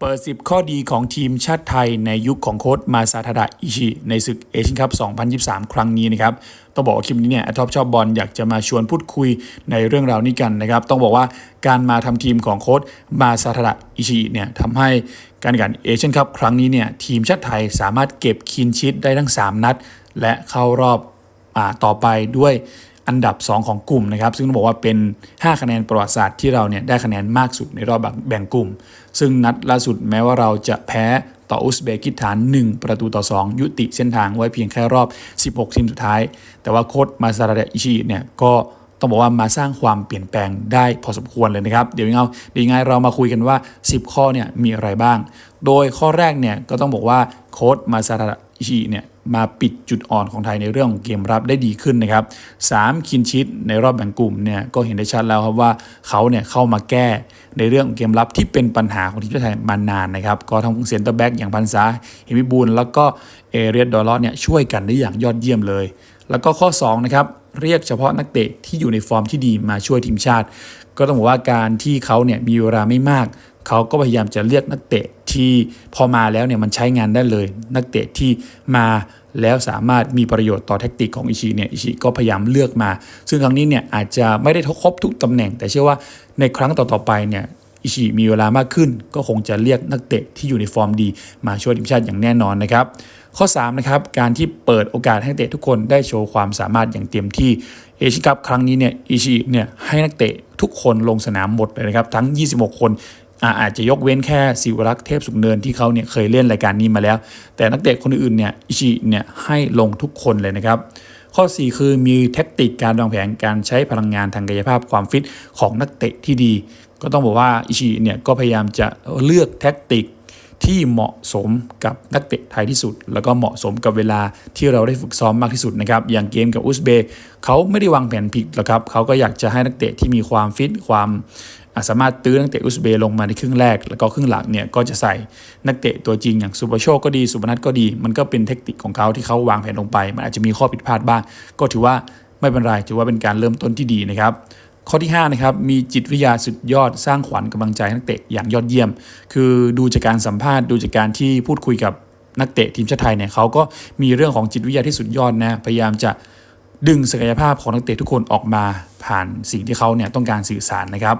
เปิด 10 ข้อดีของทีมชาติไทยในยุคของโค้ชมาซาทาดะอิชิ ในศึกเอเชียนคัพ 2023 ครั้งนี้นะครับ ต้องบอกว่าคลิปนี้เนี่ยท็อปชอบบอลอยากจะมาชวนพูดคุยในเรื่องราวนี้กันนะครับ ต้องบอกว่าการมาทำทีมของโค้ชมาซาทาดะอิชิเนี่ยทำให้การแข่งขันเอเชียนคัพครั้งนี้เนี่ยทีมชาติไทยสามารถเก็บคินชิตได้ทั้ง 3 นัด และเข้ารอบอต่อไปด้วย อันดับ 2 ของกลุ่มนะครับ ซึ่งต้องบอกว่าเป็น 5 คะแนนประวัติศาสตร์ที่เราเนี่ยได้คะแนนมากสุดในรอบแบ่งกลุ่ม ซึ่งนัดล่าสุดแม้ว่าเราจะแพ้ต่ออุซเบกิสถาน 1 ประตูต่อ 2 ยุติเส้นทางไว้เพียงแค่รอบ 16 ทีมสุดท้าย แต่ว่าโค้ชมาซาระเดอิชิเนี่ยก็ต้องบอกว่ามาสร้างความเปลี่ยนแปลงได้พอสมควรเลยนะครับ เดี๋ยวยังไงเดี๋ยวยังไงเรามาคุยกันว่า 10 ข้อเนี่ยมีอะไรบ้าง โดยข้อแรกเนี่ยก็ต้องบอกว่าโค้ชมาซาระอิชิเนี่ย มาปิดจุดอ่อนของไทยในเรื่องของเกมรับได้ดีขึ้นนะครับ3คินชิตในรอบแบ่งกลุ่มเนี่ยก็เห็นได้ชัดแล้วครับว่าเขาเนี่ยเข้ามาแก้ในเรื่องของเกมรับที่เป็นปัญหาของทีมชาติไทยมานานนะครับ ก็ทั้งเซนเตอร์แบ็กอย่างพันษาเฮมิบูลแล้วก็เอเรียดดอลลเนี่ยช่วยกันได้อย่างยอดเยี่ยมเลย แล้วก็ข้อ2นะครับเรียกเฉพาะนักเตะที่อยู่ในฟอร์มที่ดีมาช่วยทีมชาติ ก็ต้องบอกว่าการที่เขาเนี่ยมีเวลาไม่มาก เขาก็พยายามจะเรียกนักเตะ ที่พอมาแล้วเนี่ยมันใช้งานได้เลย นักเตะที่มาแล้วสามารถมีประโยชน์ต่อแท็กติกของอิชิเนี่ยอิชิก็พยายามเลือกมา ซึ่งครั้งนี้เนี่ยอาจจะไม่ได้ครบทุกตำแหน่ง แต่เชื่อว่าในครั้งต่อๆไปเนี่ยอิชิมีเวลามากขึ้น ก็คงจะเรียกนักเตะที่อยู่ในฟอร์มดี มาช่วยทีมชาติอย่างแน่นอนนะครับ ข้อ3นะครับการที่เปิดโอกาสให้นักเตะทุกคนได้โชว์ความสามารถอย่างเต็มที่เอเชียนคัพครั้งนี้เนี่ยอิชิเนี่ยให้นักเตะทุกคนลงสนามหมดเลยนะครับ ทั้ง 26 คน อาจจะยกเว้นแค่สิวรักษ์เทพสุขเนินที่เขาเนี่ยเคยเล่นรายการนี้มาแล้ว แต่นักเตะคนอื่นเนี่ยอิชิเนี่ยให้ลงทุกคนเลยนะครับ ข้อ 4 คือมีแท็กติกการวางแผนการใช้พลังงานทางกายภาพความฟิตของนักเตะที่ดี ก็ต้องบอกว่าอิชิเนี่ยก็พยายามจะเลือกแท็กติกที่เหมาะสมกับนักเตะไทยที่สุด แล้วก็เหมาะสมกับเวลาที่เราได้ฝึกซ้อมมากที่สุดนะครับ อย่างเกมกับอุซเบเขาไม่ได้วางแผนผิดหรอกครับเขาก็อยากจะให้นักเตะที่มีความฟิตความ สามารถตื้อนักเตะอุซเบย์ลงมาในครึ่งแรก แล้วก็ครึ่งหลังเนี่ยก็จะใส่นักเตะตัวจริงอย่างสุปโชคก็ดีสุพนัทก็ดี มันก็เป็นเทคนิคของเขาที่เขาวางแผนลงไป มันอาจจะมีข้อผิดพลาดบ้าง ก็ถือว่าไม่เป็นไรถือว่าเป็นการเริ่มต้นที่ดีนะครับข้อที่5นะครับมีจิตวิทยาสุดยอดสร้างขวัญกำลังใจนักเตะอย่างยอดเยี่ยม คือดูจากการสัมภาษณ์ดูจากการที่พูดคุยกับนักเตะทีมชาติไทยเนี่ยเขาก็มีเรื่องของจิตวิทยาที่สุดยอดนะพยายามจะดึงศักยภาพของนักเตะทุกคนออกมาผ่านสิ่งที่เขาเนี่ยต้องการสื่อสารนะครับ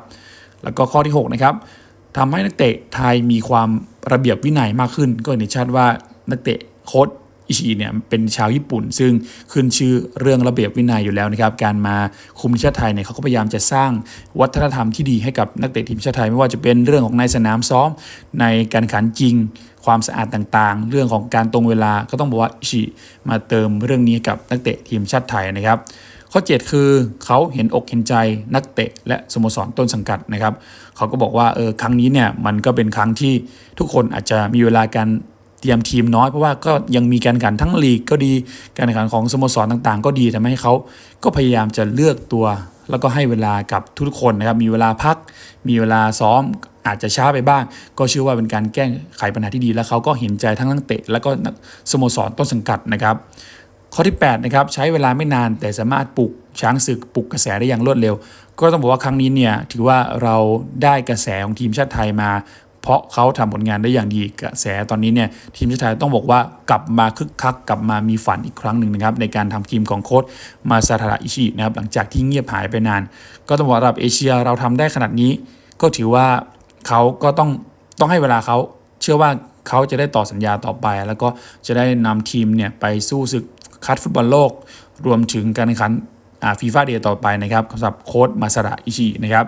แล้วก็ข้อที่6นะครับทำให้นักเตะไทยมีความระเบียบวินัยมากขึ้น ก็เห็นชัดว่านักเตะโค้ชอิชิเนี่ยเป็นชาวญี่ปุ่น ซึ่งขึ้นชื่อเรื่องระเบียบวินัยอยู่แล้วนะครับ การมาคุมทีมชาติไทยเนี่ยเขาก็พยายามจะสร้างวัฒนธรรมที่ดีให้กับนักเตะทีมชาติไทย ไม่ว่าจะเป็นเรื่องของในสนามซ้อม ในการขันจริง ความสะอาดต่างๆ เรื่องของการตรงเวลาก็ต้องบอกว่าอิชิมาเติมเรื่องนี้กับนักเตะทีมชาติไทยนะครับ ข้อ 7 คือเขาเห็นอกเห็นใจนักเตะและสโมสรต้นสังกัดนะครับเขาก็บอกว่าเออครั้งนี้เนี่ยมันก็เป็นครั้งที่ทุกคนอาจจะมีเวลาการเตรียมทีมน้อยเพราะว่าก็ยังมีการแข่งขันทั้งลีกก็ดีการแข่งขันของสโมสรต่างๆ ก็ดีทำให้เขาก็พยายามจะเลือกตัว แล้วก็ให้เวลากับทุกคนนะครับมีเวลาพัก มีเวลาซ้อมอาจจะช้าไปบ้าง ก็เชื่อว่าเป็นการแก้ไขปัญหาที่ดี แล้วเขาก็เห็นใจทั้งนักเตะ แล้วก็สโมสรต้นสังกัดนะครับ ข้อที่8นะครับใช้เวลาไม่นานแต่สามารถปลุกช้างศึกปลุกกระแสได้อย่างรวดเร็ว ก็ต้องบอกว่าครั้งนี้เนี่ยถือว่าเราได้กระแสของทีมชาติไทยมา เพราะเขาทำผลงานได้อย่างดีกระแสตอนนี้เนี่ยทีมชาติไทยต้องบอกว่ากลับมาคึกคักกลับมามีฝันอีกครั้งหนึ่งนะครับในการทำทีมของโค้ชมาซาทาระอิชินะครับหลังจากที่เงียบหายไปนาน ก็ต้องบอกระดับเอเชียเราทำได้ขนาดนี้ ก็ถือว่าเขาก็ต้องต้องให้เวลาเขาเชื่อว่าเขาจะได้ต่อสัญญาต่อไป แล้วก็จะได้นำทีมเนี่ยไปสู้ศึก คัดฟุตบอลโลก รวมถึงการแข่งขันฟีฟ่าเดย์ต่อไปนะครับสำหรับโค้ดมาสระอิชินะครับ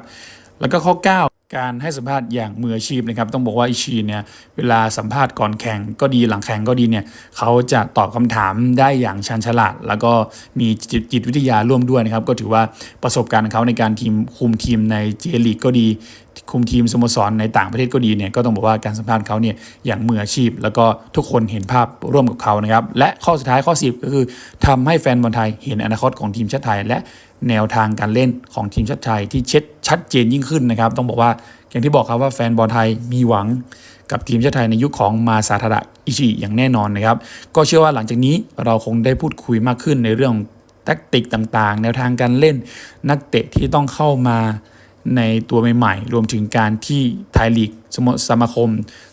แล้วก็ข้อ9 การให้สัมภาษณ์อย่างมืออาชีพนะครับ ต้องบอกว่าอิชิเนี่ยเวลาสัมภาษณ์ก่อนแข่งก็ดีหลังแข่งก็ดีเนี่ยเขาจะตอบคำถามได้อย่างชันฉลาด แล้วก็มีจิตจิตวิทยาร่วมด้วยนะครับ ก็ถือว่าประสบการณ์ของเขาในการทีมคุมทีมในเจลีกก็ดี คุมทีมสโมสรในต่างประเทศก็ดีเนี่ยก็ต้องบอกว่าการสัมภาษณ์เขาเนี่ยอย่างมืออาชีพ แล้วก็ทุกคนเห็นภาพร่วมกับเขานะครับและข้อสุดท้ายข้อ10ก็คือทำให้แฟนบอลไทยเห็นอนาคตของทีมชาติไทย และ แนวทางการเล่นของทีมชาติไทยที่เช็ดชัดเจนยิ่งขึ้นนะครับ ต้องบอกว่าอย่างที่บอกครับว่าแฟนบอลไทยมีหวังกับทีมชาติไทยในยุคของมาซาทาระอิชิอย่างแน่นอนนะครับ ก็เชื่อว่าหลังจากนี้เราคงได้พูดคุยมากขึ้นในเรื่องแทคติกต่างๆ แนวทางการเล่นนักเตะที่ต้องเข้ามาในตัวใหม่ๆ รวมถึงการที่ไทยลีกสมสมาคม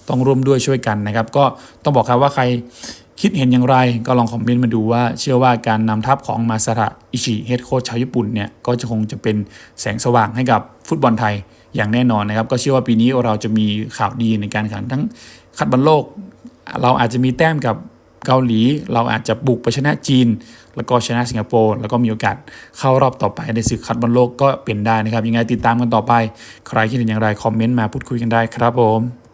ต้องร่วมด้วยช่วยกันนะครับ ก็ต้องบอกครับว่าใคร คิดเห็นอย่างไรก็ลองคอมเมนต์มาดูว่า เชื่อว่าการนำทัพของมาซาระอิชิเฮดโค้ชชาวญี่ปุ่นเนี่ยก็จะคงจะเป็นแสงสว่างให้กับฟุตบอลไทยอย่างแน่นอนนะครับ ก็เชื่อว่าปีนี้เราจะมีข่าวดีในการแข่งทั้งคัดบอลโลก เราอาจจะมีแต้มกับเกาหลี เราอาจจะบุกไปชนะจีน แล้วก็ชนะสิงคโปร์แล้วก็มีโอกาสเข้ารอบต่อไปในศึกคัดบอลโลกก็เป็นได้นะครับยังไงติดตามกันต่อไป ใครคิดเห็นอย่างไรคอมเมนต์มาพูดคุยกันได้ครับผม